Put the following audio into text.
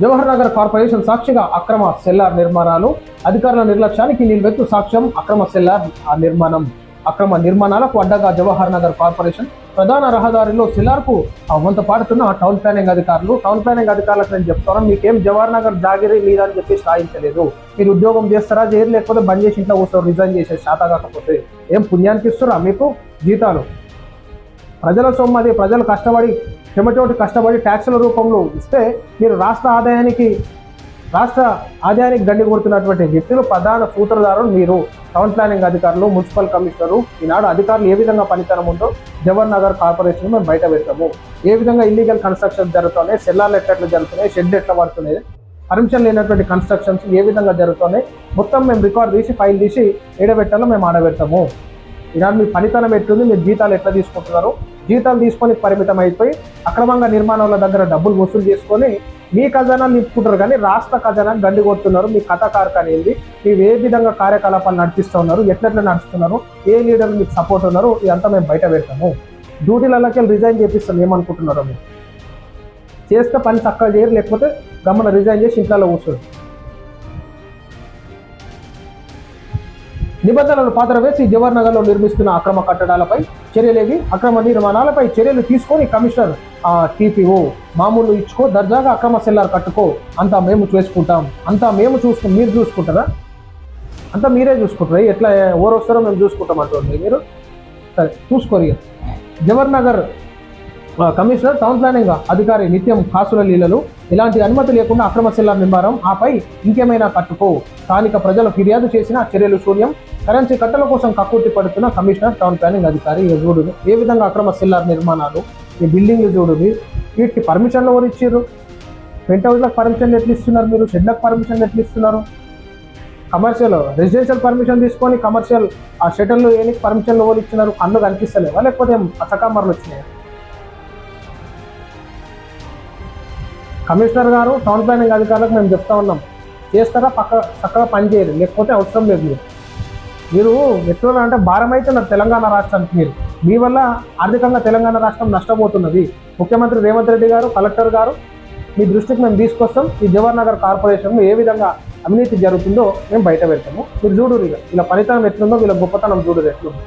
Jawahar Nagar corporation సాక్షిగా అక్రమ cellar నిర్మాణాలు అధికారుల నిర్లక్ష్యానికి నిలువెత్తు సాక్ష్యం అక్రమ సెల్లార్ ఆ నిర్మాణం. అక్రమ నిర్మాణాలకు అడ్డగా జవహర్ నగర్ కార్పొరేషన్ ప్రధాన రహదారిలో సెల్లార్కు వంత పాడుతున్న టౌన్ ప్లానింగ్ అధికారులు. టౌన్ ప్లానింగ్ అధికారులకు నేను చెప్తాను మీకేం జవహర్ నగర్ జాగిరి మీద అని చెప్పి సాధించలేదు మీరు ఉద్యోగం చేస్తారా చేయరు లేకపోతే బంద్ చేసి ఇంట్లో కూర్చో రిజైన్ చేసే శాత కాకపోతే. ఏం పుణ్యానికి ఇస్తురా మీకు జీతాలు? ప్రజల సొమ్మది అది ప్రజలు కష్టపడి చెమటోటి కష్టపడి ట్యాక్సుల రూపంలో ఇస్తే మీరు రాష్ట్ర ఆదాయానికి రాష్ట్ర ఆదాయానికి గండి కొడుతున్నటువంటి వ్యక్తులు ప్రధాన సూత్రధారులు మీరు. టౌన్ ప్లానింగ్ అధికారులు మున్సిపల్ కమిషనరు ఈనాడు అధికారులు ఏ విధంగా పనితనం ఉందో జవహర్ నగర్ కార్పొరేషన్ మేము బయట పెట్టాము. ఏ విధంగా ఇల్లీగల్ కన్స్ట్రక్షన్ జరుగుతున్నాయి సెల్లార్లు ఎట్లట్లు జరుగుతున్నాయి షెడ్ ఎట్లా పడుతున్నాయి పర్మిషన్ లేనటువంటి కన్స్ట్రక్షన్స్ ఏ విధంగా జరుగుతున్నాయి మొత్తం మేము రికార్డ్ తీసి ఫైల్ తీసి ఏడబెట్టాలో మేము ఆడబెడతాము. ఈనాడు మీ పనితనం ఎట్లుంది మీరు జీతాలు ఎట్లా తీసుకుంటున్నారు? జీతాలు తీసుకొని పరిమితం అయిపోయి అక్రమంగా నిర్మాణాల దగ్గర డబ్బులు వసూలు చేసుకొని మీ ఖజానాలు నింపుకుంటారు కానీ రాష్ట్ర ఖజానాన్ని గండి కొడుతున్నారు. మీ కథ కార్ఖాన ఏంది? మీరు ఏ విధంగా కార్యకలాపాలు నడిపిస్తూ ఉన్నారు ఎట్లెట్లా నడుస్తున్నారు? ఏ లీడర్ మీకు సపోర్ట్ ఉన్నారు? ఇదంతా మేము బయట పెడతాము. డ్యూటీలలోకి వెళ్ళి రిజైన్ చేపిస్తాం. ఏమనుకుంటున్నారో మీరు? చేస్తే పని చక్కగా చేయరు లేకపోతే గమన రిజైన్ చేసి ఇంట్లో కూర్చోరు. నిబంధనలు పాత్ర వేసి జవహర్ నగర్లో నిర్మిస్తున్న అక్రమ కట్టడాలపై చర్యలేవి. అక్రమ నిర్మాణాలపై చర్యలు తీసుకొని కమిషనర్ ఆ టీపీఓ మామూలు ఇచ్చుకో దర్జాగా అక్రమ సెల్లార్ కట్టుకో. అంతా మేము చేసుకుంటాం. అంతా మేము చూసుకు మీరు చూసుకుంటారా? అంతా మీరే చూసుకుంటారా? ఎట్లా ఎవరు వస్తారో మేము చూసుకుంటాం అంటుంది మీరు? సరే చూసుకోరు Jawahar Nagar commissioner town planning అధికారి నిత్యం కాసుల లీలలు. ఇలాంటి అనుమతి లేకుండా అక్రమ సెల్లార్ నింబారం ఆపై ఇంకేమైనా కట్టుకో. స్థానిక ప్రజలు ఫిర్యాదు చేసిన చర్యలు శూన్యం. కరెన్సీ కట్టల కోసం కక్కుర్తి పడుతున్న కమిషనర్ టౌన్ ప్లానింగ్ అధికారి ఇక ఏ విధంగా అక్రమ సిల్లార్ నిర్మాణాలు? ఈ బిల్డింగ్లు చూడుని వీటికి పర్మిషన్లు ఎవరు ఇచ్చారు పెంట్ హౌస్లకు పర్మిషన్లు ఎట్లా ఇస్తున్నారు మీరు? షెడ్లకు పర్మిషన్ ఎట్లిస్తున్నారు కమర్షియల్ రెసిడెన్షియల్ పర్మిషన్ తీసుకొని కమర్షియల్ ఆ షెటర్లు ఏనికి పర్మిషన్లు ఎవరు ఇచ్చినారు? కళ్ళు కనిపిస్తలేవా లేకపోతే అసకామర్లు వచ్చినాయి? కమిషనర్ గారు టౌన్ ప్లానింగ్ అధికారులకు మేము చెప్తా ఉన్నాం. చేస్తారా? పక్క చక్కగా పనిచేయరు. లేకపోతే అవసరం లేదు మీరు. మీరు ఎట్లా అంటే భారం అవుతున్నారు తెలంగాణ రాష్ట్రానికి మీరు. మీ వల్ల ఆర్థికంగా తెలంగాణ రాష్ట్రం నష్టపోతున్నది. ముఖ్యమంత్రి రేవంత్ రెడ్డి గారు కలెక్టర్ గారు మీ దృష్టికి మేము తీసుకొస్తాం. ఈ జవహర్ నగర్ కార్పొరేషన్లో ఏ విధంగా అవినీతి జరుగుతుందో మేము బయట పెడతాము. మీరు చూడు ఇక. ఇలా ఫలితం ఎట్లుందో వీళ్ళ గొప్పతనం చూడు ఎట్లుందో.